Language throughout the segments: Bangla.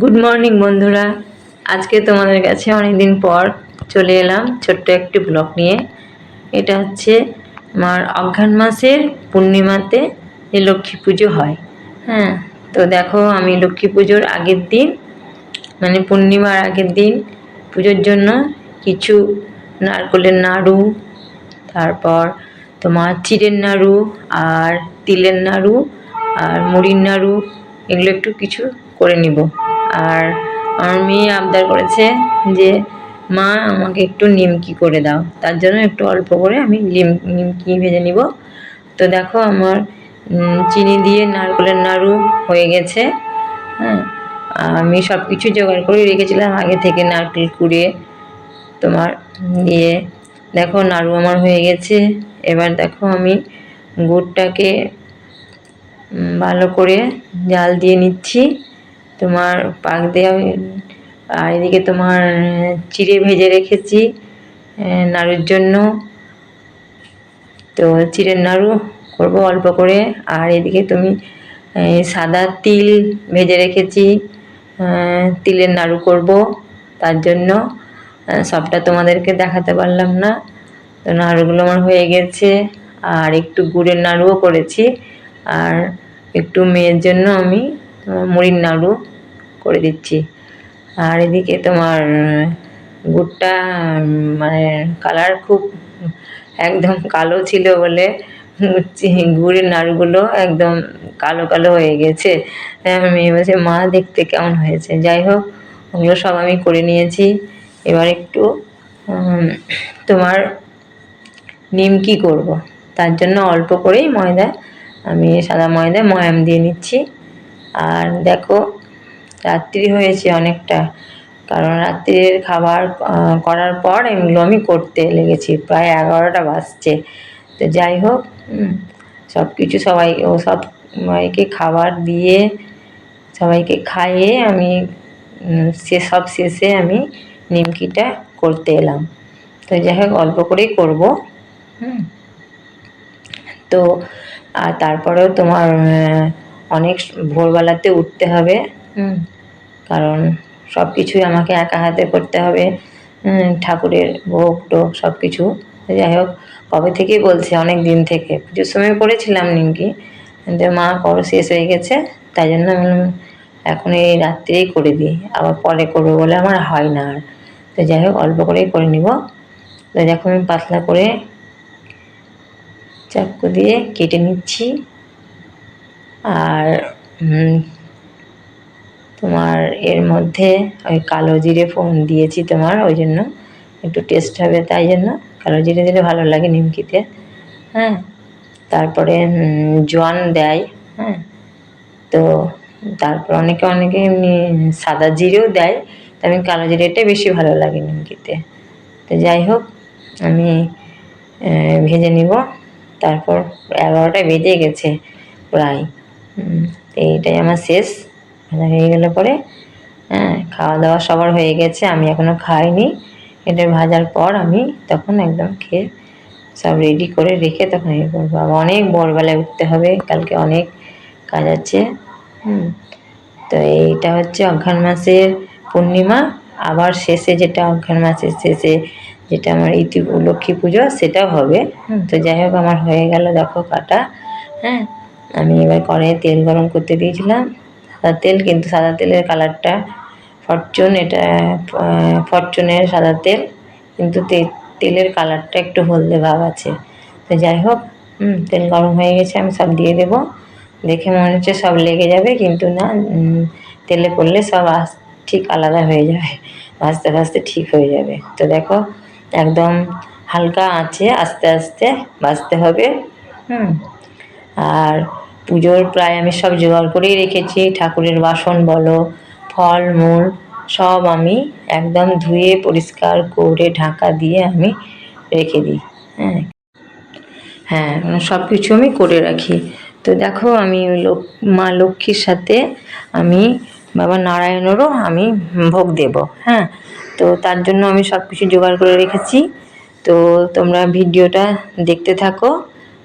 গুড মর্নিং বন্ধুরা। আজকে তোমাদের কাছে অনেকদিন পর চলে এলাম ছোট্ট একটি ব্লগ নিয়ে। এটা হচ্ছে আমার অঘ্রাণ মাসের পূর্ণিমাতে যে লক্ষ্মী পুজো হয়। হ্যাঁ তো দেখো, আমি লক্ষ্মী পুজোর আগের দিন মানে পূর্ণিমার আগের দিন পুজোর জন্য কিছু নারকলের নাড়ু, তারপর তোমার চিড়ের নাড়ু আর তিলের নাড়ু আর মুড়ির নাড়ু, এগুলো একটু কিছু করে নিব। আর আমার মেয়ে আবদার করেছে যে, মা, আমাকে একটু নিমকি করে দাও। তার জন্য একটু অল্প করে আমি লিম, নিমকি ভেজে নিব। তো দেখো আমার চিনি দিয়ে নারকেলের নাড়ু হয়ে গেছে হ্যাঁ? আমি সব কিছু জোগাড় করে রেখেছিলাম আগে থেকে নারকেল কুড়িয়ে তোমার দিয়ে। দেখো নাড়ু আমার হয়ে গেছে। এবার দেখো আমি গুড়টাকে ভালো করে জাল দিয়ে নিচ্ছি। তোমার পাক দেওয়া আর এদিকে তোমার চিড়ে ভেজে রেখেছি নাড়ুর জন্য। তো চিড়ের নাড়ু করব অল্প করে। আর এদিকে তুমি সাদা তিল ভেজে রেখেছি তিলের নাড়ু করব তার জন্য। সবটা তোমাদেরকে দেখাতে পারলাম না। তো নাড়ুগুলো আমার হয়ে গেছে। আর একটু গুড়ের নাড়ুও করেছি। আর একটু মেয়ের জন্য আমি মুড়ির নাড়ু করে দিচ্ছি। আর এদিকে তোমার গুড়টা মানে কালার খুব একদম কালো ছিল বলে গুড়ের নাড়ুগুলো একদম কালো কালো হয়ে গেছে। মেয়ে বলছে, মা, দেখতে কেমন হয়েছে? যাই হোক, ওগুলো সব আমি করে নিয়েছি। এবার একটু তোমার নিমকি করব? তার জন্য অল্প করেই ময়দা, আমি সাদা ময়দা, ময়াম দিয়ে নিচ্ছি। আর দেখো, রাত্রি হয়েছে অনেকটা। কারণ রাত্রির খাবার করার পর এগুলো আমি করতে লেগেছি। প্রায় এগারোটা বাজছে। তো যাই হোক সব কিছু সবাই, ও সব সবাইকে খাবার দিয়ে, সবাইকে খাইয়ে আমি সে সব শেষে আমি নিমকিটা করতে এলাম। তো যাই হোক, অল্প করেই করব। হুম। তো, আর তারপরেও তোমার অনেক ভোরবেলাতে উঠতে হবে। কারণ সব কিছুই আমাকে একা হাতে করতে হবে। ঠাকুরের ভোগ টোগ সব কিছু যাই হোক কবে থেকেই বলছে অনেক দিন থেকে। পুজোর সময় করেছিলাম নিমকি। কিন্তু মা করো শেষ হয়ে গেছে। তাই জন্য আমি এখন এই রাত্রেই করে দিই। আবার পরে করব বলে আমার হয় না আর। তো যাই হোক অল্প করেই করে নিব। তো দেখো আমি পাতলা করে চাকু দিয়ে কেটে নিচ্ছি। আর তোমার এর মধ্যে ওই কালো জিরে ফোন দিয়েছি তোমার, ওই জন্য একটু টেস্ট হবে তাই জন্য। কালো জিরে দিলে ভালো লাগে নিমকিতে হ্যাঁ? তারপরে জোয়ান দেয় হ্যাঁ? তো তারপর অনেকে অনেকে এমনি সাদা জিরেও দেয় তো আমি কালো জিরেটা বেশি ভালো লাগে নিমকিতে। তো যাই হোক, আমি ভেজে নিব। তারপর এগারোটা বেজে গেছে প্রায়। এইটাই আমার শেষ। ভাজা হয়ে গেলে পরে হ্যাঁ খাওয়া দাওয়া সবার হয়ে গেছে আমি এখনও খাইনি। এটা ভাজার পর আমি তখন একদম খেয়ে সব রেডি করে রেখে তখন ইয়ে করব। আবার অনেক ভোরবেলায় উঠতে হবে কালকে অনেক কাজ আছে হুম। তো এইটা হচ্ছে অঘ্রাণ মাসের পূর্ণিমা। আবার শেষে যেটা অঘ্রাণ মাসের শেষে যেটা আমার ইতি লক্ষ্মী পুজো সেটাও হবে হুম, তো যাই হোক আমার হয়ে গেল দেখো কাটা হ্যাঁ। আমি এবার কড়াইয়ে তেল গরম করতে দিয়েছিলাম। সাদা তেল কিন্তু সাদা তেলের কালারটা ফরচুন, এটা ফরচুনের সাদা তেল। কিন্তু তেলের কালারটা একটু হলদে ভাব আছে। তো যাই হোক তেল গরম হয়ে গেছে, আমি সব দিয়ে দেবো। দেখে মনে হচ্ছে সব লেগে যাবে, কিন্তু না তেলে পড়লে সব আস, ঠিক আলাদা হয়ে যাবে। ভাজতে ভাজতে ঠিক হয়ে যাবে। তো দেখো, একদম হালকা আঁচে আস্তে আস্তে ভাজতে হবে। হুম, আর পুজোর প্রায় আমি সব জোগাড় করেই রেখেছি, ঠাকুরের বাসন বলো, ফল, মূল, সব আমি একদম ধুয়ে, পরিষ্কার করে, ঢাকা দিয়ে আমি রেখে দিই। হ্যাঁ হ্যাঁ সব কিছু আমি করে রাখি। তো দেখো আমি মা লক্ষ্মীর সাথে আমি, বাবা নারায়ণেরও আমি ভোগ দেব। হ্যাঁ তো তার জন্য আমি সব কিছু জোগাড় করে রেখেছি। তো তোমরা ভিডিওটা দেখতে থাকো।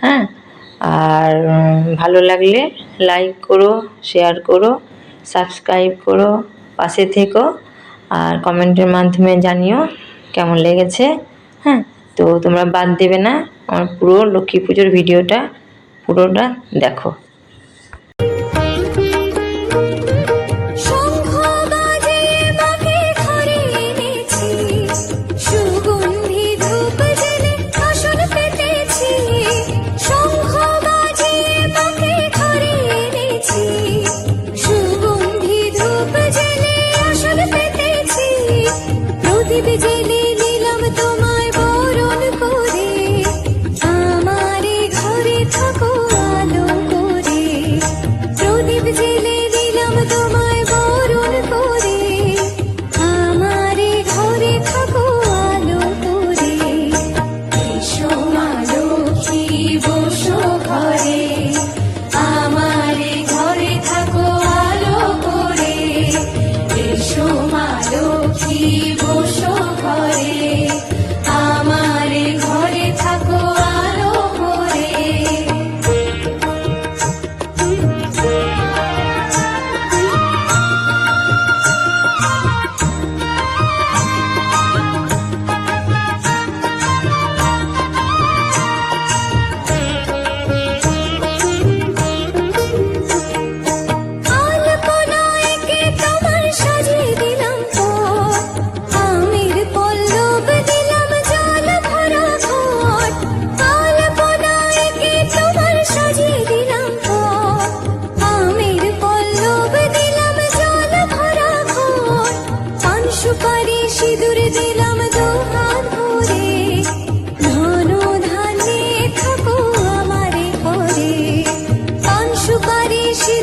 হ্যাঁ আর ভালো লাগলে লাইক করো শেয়ার করো সাবস্ক্রাইব করো, পাশে থেকো আর কমেন্টের মাধ্যমে জানিও কেমন লেগেছে হ্যাঁ? তো তোমরা বাদ দেবে না, আমার পুরো লক্ষ্মী পুজোর ভিডিওটা পুরোটা দেখো।